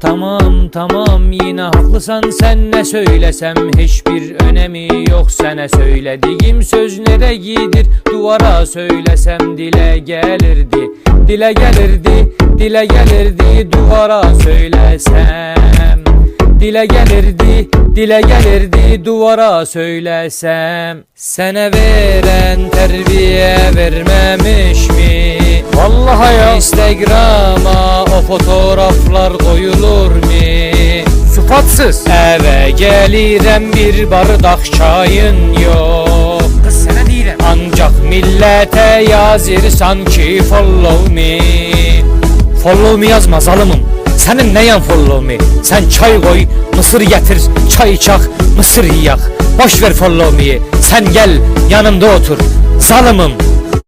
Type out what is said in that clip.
Tamam tamam yine haklısın. Sen ne söylesem Hiçbir önemi yok. Sana söylediğim söz nereyedir Duvara söylesem dile gelirdi. Dile gelirdi dile gelirdi. Duvara söylesem. Dile gelirdi, dile gelirdi. Duvara söylesem. Sene veren terbiye vermemiş mi? Vallahi ya. Instagram'a o fotoğraflar koyulur mu? Sıfatsız. Eve gelirem bir bardak çayın yok. Kız sana değilim. Ancak millete yazır sanki follow me. Follow me yazma zalımım Senin neyen follow me? Sen çay koy mısır getir Çay içak mısır yiyak Boş ver follow me'yi. Sen gel yanımda otur. Zalımım